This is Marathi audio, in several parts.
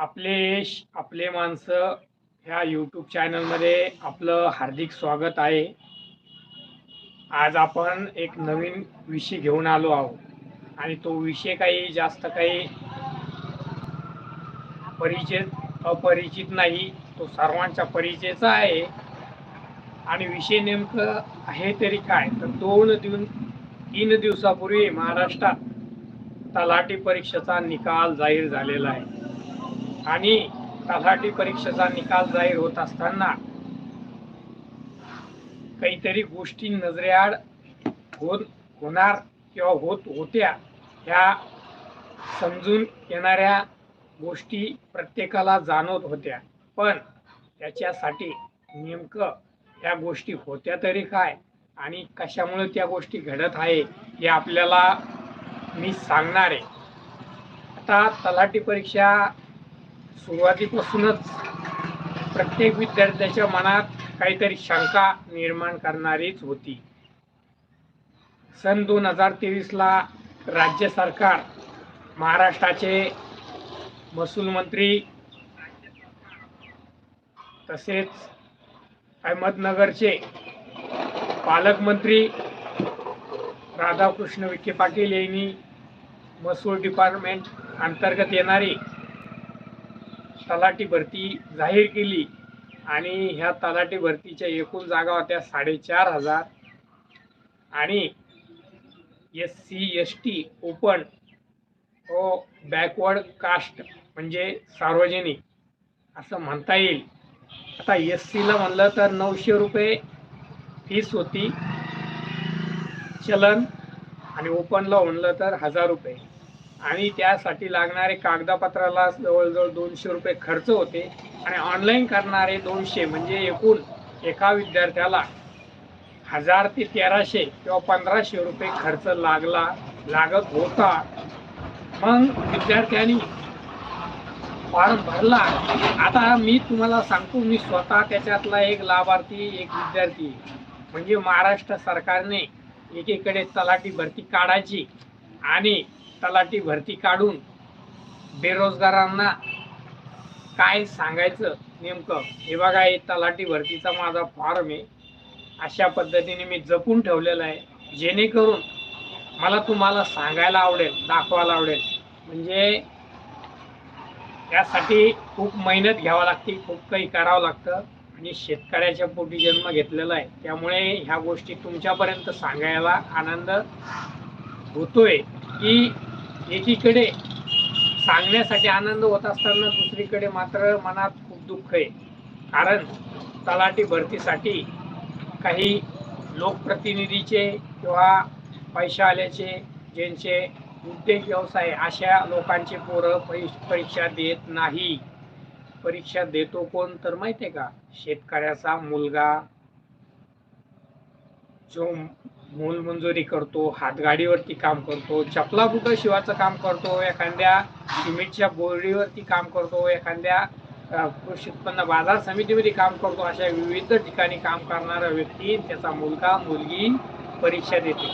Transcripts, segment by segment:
आपले यश आपले माणसं ह्या यूट्यूब चॅनलमध्ये आपलं हार्दिक स्वागत आहे. आज आपण एक नवीन विषय घेऊन आलो आहोत. आणि तो विषय काही जास्त काही परिचित अपरिचित नाही तो सर्वांच्या परिचयचा आहे. आणि विषय नेमकं आहे तरी काय? तर दोन दिवस तीन दिवसापूर्वी महाराष्ट्रात तलाठी परीक्षेचा निकाल जाहीर झालेला आहे. आणि तलाठी परीक्षेचा निकाल जाहीर होत असताना काहीतरी गोष्टी नजरेआड होत होणार किंवा होत होत्या ह्या समजून येणाऱ्या गोष्टी प्रत्येकाला जाणवत होत्या. पण त्याच्यासाठी नेमकं त्या गोष्टी होत्या तरी काय आणि कशामुळे त्या गोष्टी घडत आहे हे आपल्याला मी सांगणार आहे. आता तलाठी परीक्षा सुरुवातीपासूनच प्रत्येक विद्यार्थ्याच्या मनात काहीतरी शंका निर्माण करणारीच होती. सन दोन हजार तेवीसला राज्य सरकार महाराष्ट्राचे महसूल मंत्री तसेच अहमदनगरचे पालकमंत्री राधाकृष्ण विखे पाटील यांनी महसूल डिपार्टमेंट अंतर्गत येणारी तलाठी भरती जाहीर केली आणि ह्या तलाठी भरतीच्या एकूण जागा होत्या साडेचार हजार. आणि S C S T open व बॅकवर्ड कास्ट म्हणजे सार्वजनिक असं म्हणता येईल. आता एस सीला म्हणलं तर नऊशे रुपये फीस होती. चलन आणि ओपनला म्हणलं तर हजार रुपये. आणि त्यासाठी लागणारे कागदपत्राला जवळजवळ दोनशे रुपये खर्च होते. आणि ऑनलाईन करणारे दोनशे म्हणजे एकूण एका विद्यार्थ्याला हजार ते तेराशे किंवा पंधराशे रुपये खर्च लागला लागत होता. मग विद्यार्थ्यांनी फॉर्म भरला. आता मी तुम्हाला सांगतो मी स्वतः त्याच्यातला एक लाभार्थी एक विद्यार्थी. म्हणजे महाराष्ट्र सरकारने एकीकडे तलाठी भरती काढायची आणि तलाठी भरती काढून बेरोजगारांना काय सांगायचं नेमकं? हे बघा हे तलाठी भरतीचा माझा फॉर्म आहे. अशा पद्धतीने मी जपून ठेवलेला आहे. जेणेकरून मला तुम्हाला सांगायला आवडेल दाखवायला आवडेल. म्हणजे त्यासाठी खूप मेहनत घ्यावं लागते खूप काही करावं लागतं. आणि शेतकऱ्याच्या पोटी जन्म घेतलेला आहे. त्यामुळे ह्या गोष्टी तुमच्यापर्यंत सांगायला आनंद होतोय की एकीकडे सांगण्यासाठी आनंद होत असताना दुसरीकडे मात्र मनात खूप दुःख आहे. कारण तलाठी भरतीसाठी काही लोकप्रतिनिधीचे किंवा पैसे आल्याचे ज्यांचे उद्योग व्यवसाय अशा लोकांचे पोरं परी परीक्षा देत नाही. परीक्षा देतो कोण तर माहिती आहे का? शेतकऱ्याचा मुलगा जो मूलमंजुरी करतो हातगाडीवरती काम करतो चपला बुटं शिवाचं काम करतो एखाद्या सिमेंटच्या बोर्डीवरती काम करतो एखाद्या कृषी उत्पन्न बाजार समितीमध्ये काम करतो अशा विविध ठिकाणी काम करणारा व्यक्ती त्याचा मुलगा मुलगी परीक्षा देते.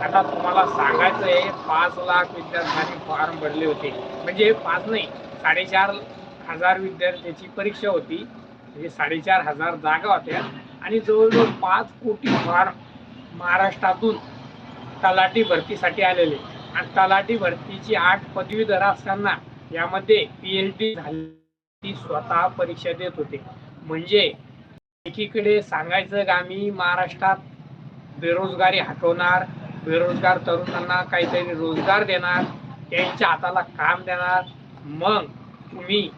आता तुम्हाला सांगायचं आहे पाच लाख विद्यार्थ्यांनी फॉर्म भरले होते. म्हणजे पाच नाही साडेचार हजार विद्यार्थ्याची परीक्षा होती. म्हणजे साडेचार हजार जागा होत्या. आणि जवळजवळ पाच कोटी फॉर्म महाराष्ट्रातून तलाठी भरतीसाठी आलेले. आणि तलाठी भरतीची आठ पदवीधर असताना यामध्ये पी एच डी झाली. ती स्वतः परीक्षा देत होते. म्हणजे एकीकडे सांगायचं का आम्ही महाराष्ट्रात बेरोजगारी हटवणार बेरोजगार तरुणांना काहीतरी रोजगार देणार त्यांच्या हाताला काम देणार मग तुम्ही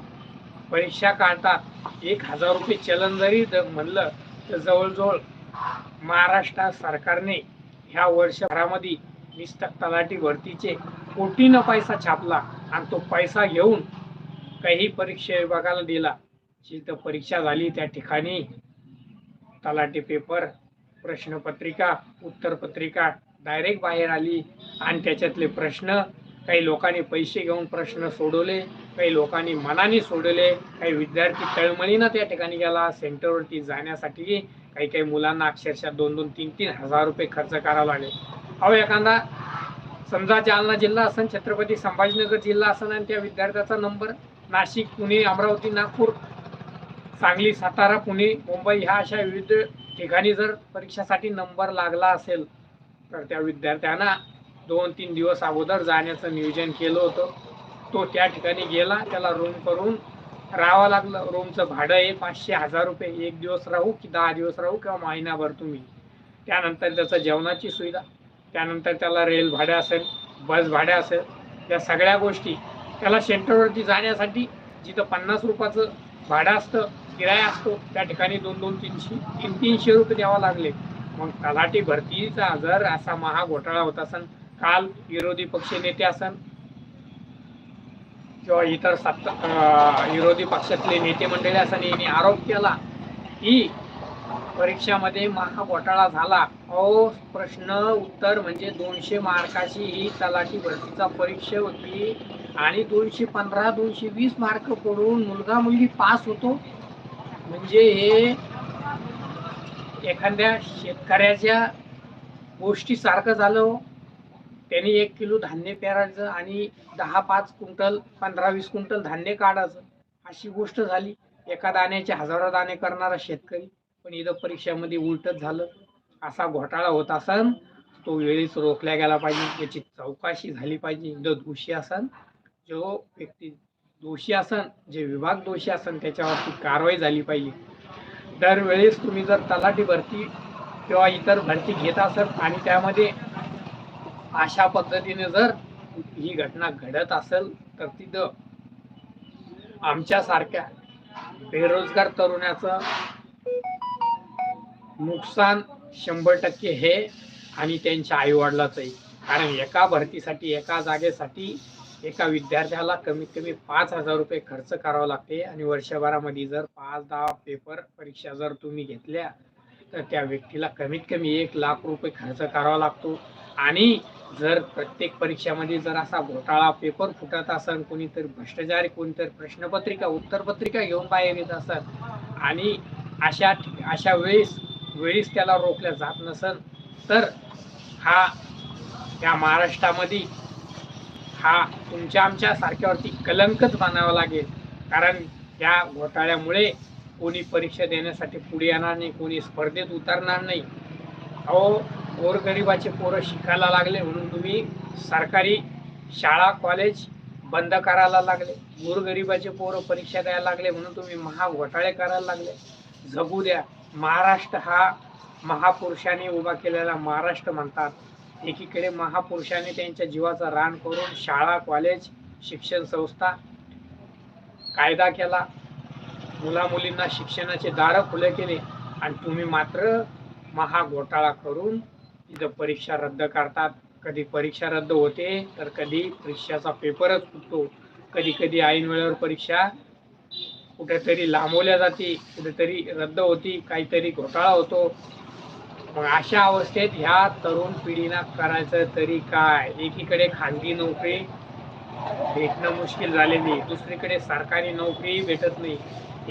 परीक्षा काढतात एक हजार रुपये चलन जरी म्हणलं तर जवळजवळ महाराष्ट्र सरकारने ह्या वर्षभरामध्ये निस्तक तलाठी भरतीचे कोटीनं पैसा छापला आणि तो पैसा घेऊन काही परीक्षा विभागाला दिला. जिथं परीक्षा झाली त्या ठिकाणी तलाठी पेपर प्रश्नपत्रिका उत्तरपत्रिका डायरेक्ट बाहेर आली आणि त्याच्यातले प्रश्न काही लोकांनी पैसे घेऊन प्रश्न सोडवले काही लोकांनी मनाने सोडवले काही विद्यार्थी तळमळीनं त्या ठिकाणी गेला सेंटरवरती जाण्यासाठी काही काही मुलांना अक्षरशः दोन दोन तीन तीन हजार रुपये खर्च करावा लागले. अहो एखादा समजा जालना जिल्हा असन छत्रपती संभाजीनगर जिल्हा असन आणि त्या विद्यार्थ्याचा नंबर नाशिक पुणे अमरावती नागपूर सांगली सातारा पुणे मुंबई ह्या अशा विविध ठिकाणी जर परीक्षासाठी नंबर लागला असेल तर त्या विद्यार्थ्यांना दोन तीन दिवस अगोदर जाण्याचं नियोजन केलं होतं. तो त्या ठिकाणी गेला त्याला रूम करून राहावं लागलं. रूमचं भाडं आहे पाचशे हजार रुपये. एक दिवस राहू की दहा दिवस राहू किंवा महिनाभर तुम्ही. त्यानंतर त्याचं जेवणाची सुविधा. त्यानंतर त्याला रेल भाडं असेल बस भाडं असेल या सगळ्या गोष्टी. त्याला सेंटरवरती जाण्यासाठी जिथं पन्नास रुपयाचं भाडं असतं किराया असतो त्या ठिकाणी दोन दोन तीनशे तीन तीनशे रुपये द्यावं लागले. मग तलाठी भरतीचा जर असा महाघोटाळा होत असन काल विरोधी पक्ष नेते असन किंवा इतर सत्ता विरोधी पक्षातले नेते मंडळी असन यांनी आरोप केला की परीक्षामध्ये महाघोटाळा झाला. अहो प्रश्न उत्तर म्हणजे दोनशे मार्काची ही तलाठी भरतीचा परीक्षा होती आणि दोनशे पंधरा दोनशे वीस मार्क पडून मुलगा मुलगी पास होतो. म्हणजे हे एखाद्या शेतकऱ्याच्या गोष्टीसारखं झालं. त्यांनी एक किलो धान्य पेरायचं आणि दहा पाच क्विंटल पंधरा वीस क्विंटल धान्य काढायचं. अशी गोष्ट झाली. एका दाण्याचे हजारो दाणे करणारा शेतकरी पण इथं परीक्षेमध्ये उलटच झालं. असा घोटाळा होत असन तो वेळीच रोखला गेला पाहिजे. याची चौकशी झाली पाहिजे. जो दोषी असन जो व्यक्ती दोषी असन जे विभाग दोषी असन त्याच्यावरती कारवाई झाली पाहिजे. दरवेळेस तुम्ही जर तलाठी भरती किंवा इतर भरती घेत असाल आणि त्यामध्ये अशा पद्धतीने जर ही घटना घडत असेल तर तिथं आमच्यासारख्या बेरोजगार तरुणाचं नुकसान शंभर टक्के हे आणि त्यांच्या आईवडिलाचंही. कारण एका भरतीसाठी एका जागेसाठी एका विद्यार्थ्याला कमीत कमी पाच हजार रुपये खर्च करावा लागते आणि वर्षभरामध्ये जर पाच दहा पेपर परीक्षा जर तुम्ही घेतल्या तर त्या व्यक्तीला कमीत कमी एक लाख रुपये खर्च करावा लागतो. आणि जर प्रत्येक परीक्षामध्ये जर असा घोटाळा पेपर फुटत असेल कोणीतरी भ्रष्टाचारी कोणीतरी प्रश्नपत्रिका उत्तरपत्रिका घेऊन बाहेर येत असेल आणि अशा अशा वेळेस वेळीच त्याला रोखल्या जात नसेल तर हा या महाराष्ट्रामध्ये हा तुमच्या आमच्या सारख्यावरती कलंकच मानावा लागेल. कारण या घोटाळ्यामुळे कोणी परीक्षा देण्यासाठी पुढे येणार नाही कोणी स्पर्धेत उतरणार नाही. अहो गोरगरिबाचे पोरं शिकायला लागले म्हणून तुम्ही सरकारी शाळा कॉलेज बंद करायला लागले. गोरगरिबाचे पोरं परीक्षा द्यायला लागले म्हणून तुम्ही महाघोटाळे करायला लागले. जगू द्या. महाराष्ट्र हा महापुरुषांनी उभा केलेला महाराष्ट्र म्हणतात. एकीकडे महापुरुषांनी त्यांच्या जीवाचा रान करून शाळा कॉलेज शिक्षण संस्था कायदा केला. मुला मुलींना शिक्षणाचे दारं खुले केले. आणि तुम्ही मात्र महाघोटाळा करून इथं परीक्षा रद्द करतात. कधी परीक्षा रद्द होते तर कधी परीक्षाचा पेपरच फुटतो. कधी कधी ऐन वेळेवर परीक्षा कुठेतरी लांबवल्या जाते कुठेतरी रद्द होती काहीतरी घोटाळा होतो. मग अशा अवस्थेत ह्या तरुण पिढीना करायचं तरी काय? एकीकडे खाजगी नोकरी भेटणं मुश्किल झालेली दुसरीकडे सरकारी नोकरी भेटत नाही.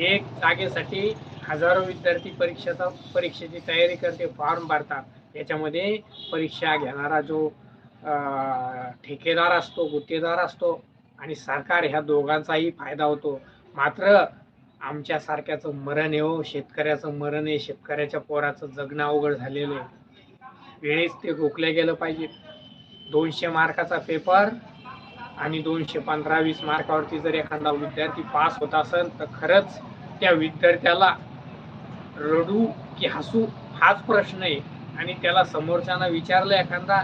एक जागेसाठी हजारो विद्यार्थी परीक्षेचा परीक्षेची तयारी करते फॉर्म भरतात. याच्यामध्ये परीक्षा घेणारा जो ठेकेदार असतो गुत्तेदार असतो आणि सरकार ह्या दोघांचाही फायदा होतो. मात्र आमच्या सारख्याचं मरण आहे हो शेतकऱ्याचं मरण आहे शेतकऱ्याच्या पोराचं जगणं अवघड झालेलं आहे. वेळेस ते रोखलं गेलं पाहिजे. दोनशे मार्काचा पेपर आणि दोनशे पंधरा वीस मार्कावरती जर एखादा विद्यार्थी पास होत असेल तर खरंच त्या विद्यार्थ्याला रडू की हसू हाच प्रश्न आहे. आणि त्याला समोरच्यानं विचारलं एखादा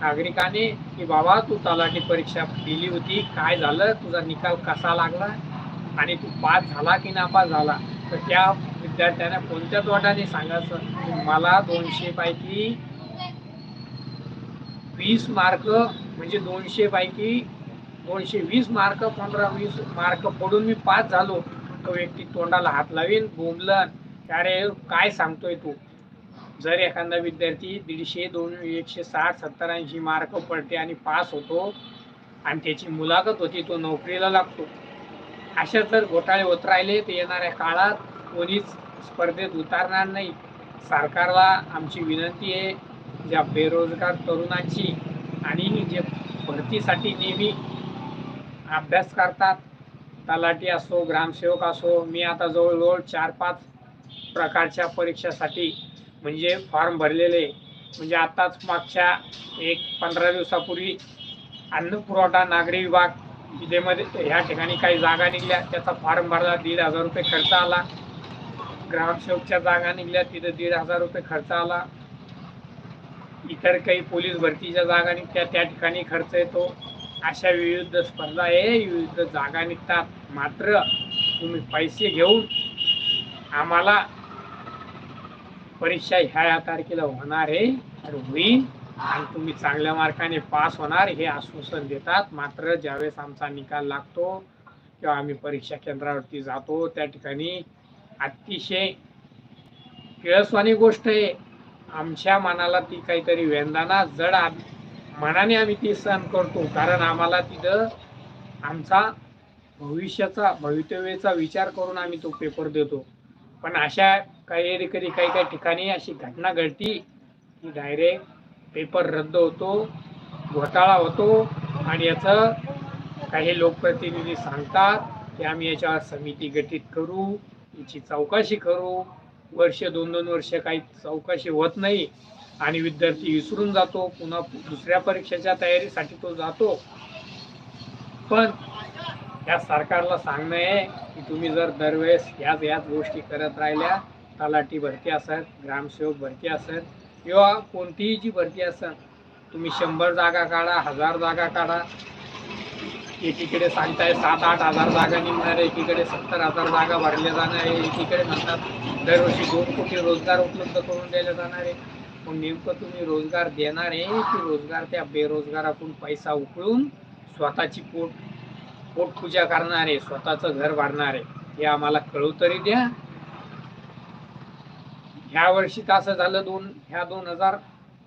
नागरिकाने की बाबा तू तलाठी परीक्षा दिली होती. काय झालं? तुझा निकाल कसा लागला? आणि तू पास झाला की नापास झाला? तर त्या विद्यार्थ्याने कोणत्या तोटाने सांगायचं? मला दोनशे पैकी वीस मार्क म्हणजे दोनशे पैकी दोनशे वीस मार्क पंधरा वीस मार्क पडून मी पास झालो. तो व्यक्ती तोंडाला हात लावीन बोंबलन अरे काय सांगतोय तू? जर एखादा विद्यार्थी दीडशे दोन एकशे साठ सत्तर ऐंशी मार्क पडते आणि पास होतो आणि त्याची मुलाखत होती तो नोकरीला लागतो. अशा जर घोटाळे होत राहिले तर येणाऱ्या काळात कोणीच स्पर्धेत उतारणार नाही. सरकारला आमची विनंती आहे ज्या बेरोजगार तरुणांची आणि जे भरतीसाठी नेहमी अभ्यास करतात तलाठी असो ग्रामसेवक असो मी आता जवळजवळ चार पाच प्रकारच्या परीक्षासाठी म्हणजे फॉर्म भरलेले म्हणजे आताच मागच्या एक पंधरा दिवसापूर्वी अन्न पुरवठा नागरी विभाग विधेमध्ये ह्या ठिकाणी काही जागा निघल्या. त्याचा फॉर्म भरला दीड हजार रुपये खर्च आला. ग्रामसेवकच्या जागा निघल्या तिथं दीड हजार रुपये खर्च आला. इतर काही पोलीस भरतीच्या जागा निघत्या त्या ठिकाणी खर्च येतो. अशा विविध स्पर्धा आहे. विविध जागा निघतात. मात्र तुम्ही पैसे घेऊन आम्हाला परीक्षा ह्या या तारखेला होणार आहे. तर होईल. आणि तुम्ही चांगल्या मार्काने पास होणार. हे आश्वासन देतात. मात्र ज्यावेळेस आमचा निकाल लागतो किंवा आम्ही परीक्षा केंद्रावरती जातो त्या ठिकाणी अतिशय किळसवानी गोष्ट आहे. आमच्या मनाला ती काहीतरी वेंदाना जड मनाने आम्ही ती सहन करतो. कारण आम्हाला तिथं आमचा भविष्याचा भवितव्याचा विचार करून आम्ही तो पेपर देतो. पण अशा काही कधी काही काही ठिकाणी अशी घटना घडती. की डायरेक्ट पेपर रद्द होतो घोटाळा होतो आणि याचं काही लोकप्रतिनिधी सांगतात की आम्ही याच्यावर समिती गठीत करू याची चौकशी करू. वर्ष दोन दोन वर्ष काही चौकशी होत नाही आणि विद्यार्थी विसरून जातो. पुन्हा दुसऱ्या परीक्षेच्या तयारीसाठी तो जातो. पण या सरकारला सांगणं आहे की तुम्ही जर दरवेळेस याच याच गोष्टी करत राहिल्या तलाठी भरती असत ग्रामसेवक भरती असत किंवा कोणतीही जी भरती असत तुम्ही शंभर जागा काढा हजार जागा काढा. एकीकडे सांगताय सात आठ हजार जागा निघणार आहे एकीकडे सत्तर हजार जागा भरल्या जाणार आहे एकीकडे म्हणतात दरवर्षी दोन कोटी रोजगार उपलब्ध करून दिले जाणार आहे. मग नेमकं तुम्ही रोजगार देणार आहे की रोजगार त्या बेरोजगारातून पैसा उकळून स्वतःची पोट पोटपूजा करणार आहे स्वतःचं घर भरणार आहे हे आम्हाला कळू तरी द्या. ह्या वर्षी तर असं झालं दोन ह्या दोन हजार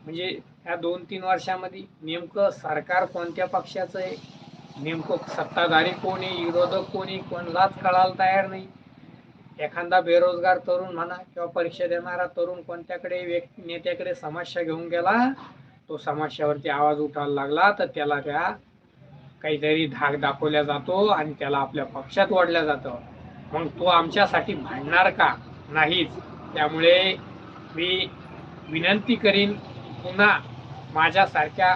म्हणजे ह्या दोन तीन वर्षामध्ये नेमकं सरकार कोणत्या पक्षाचं आहे? नेमकं सत्ताधारी कोण आहे? विरोधक कोण आहे? कोणालाच कळायला तयार नाही. एखादा बेरोजगार तरुण म्हणा किंवा परीक्षा देणारा तरुण कोणत्याकडे व्यक्ती नेत्याकडे समस्या घेऊन गेला तो समस्यावरती आवाज उठायला लागला तर त्याला त्या काहीतरी धाक दाखवल्या जातो आणि त्याला आपल्या पक्षात ओढल्या जातं. मग तो आमच्यासाठी भांडणार का? नाहीच. त्यामुळे मी विनंती करीन पुन्हा माझ्यासारख्या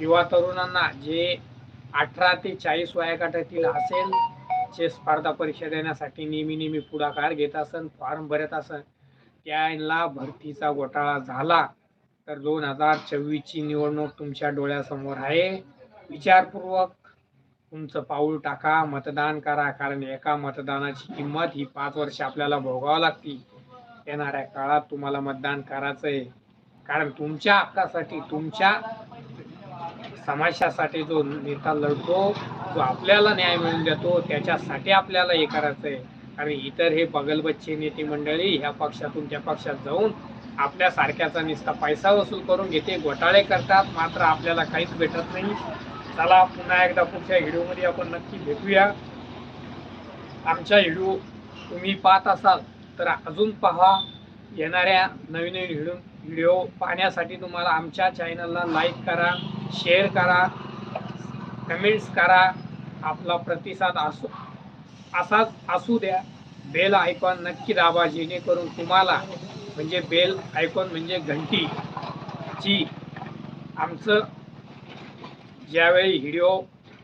युवा तरुणांना जे अठरा ते चाळीस वयाकाठातील असेल जे स्पर्धा परीक्षा देण्यासाठी नेहमी नेहमी पुढाकार घेत असन फॉर्म भरत असन त्यांना भरतीचा घोटाळा झाला तर दोन हजार चोवीसची निवडणूक तुमच्या डोळ्यासमोर आहे. विचारपूर्वक तुमचं पाऊल टाका मतदान करा कारण एका मतदानाची किंमत ही पाच वर्ष आपल्याला भोगावं लागती येणाऱ्या काळात तुम्हाला मतदान करायचं आहे कारण तुमच्या हक्कासाठी तुमच्या समाजासाठी जो नेता लढतो जो आपल्याला न्याय मिळवून देतो त्याच्यासाठी आपल्याला हे करायचं आहे आणि इतर हे बगलबच्ची नेते मंडळी ह्या पक्षातून त्या पक्षात जाऊन आपल्या सारख्याचा नुसता पैसा वसूल करून घेते घोटाळे करतात मात्र आपल्याला काहीच भेटत नाही. चला पुन्हा एकदा पुढच्या व्हिडिओमध्ये आपण नक्की भेटूया. आमच्या व्हिडिओ तुम्ही पाहत असाल. तर अजून पहा येणाऱ्या नवीन नवीन व्हिडिओ व्हिडिओ पाहण्यासाठी तुम्हाला आमच्या चॅनलला लाईक करा शेअर करा कमेंट्स करा. आपला प्रतिसाद असू असाच असू द्या. बेल आयकॉन नक्की दाबा जेणेकरून तुम्हाला म्हणजे बेल आयकॉन म्हणजे घंटी जी आमचं ज्यावेळी व्हिडिओ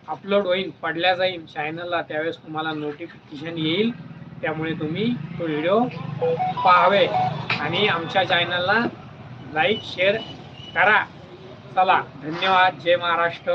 अपलोड होईल पडल्या जाईल चॅनलला त्यावेळेस तुम्हाला नोटिफिकेशन येईल. त्यामुळे तुम्ही तो व्हिडिओ पाहावे. आणि आमच्या चॅनलला लाईक शेअर करा. चला धन्यवाद. जय महाराष्ट्र.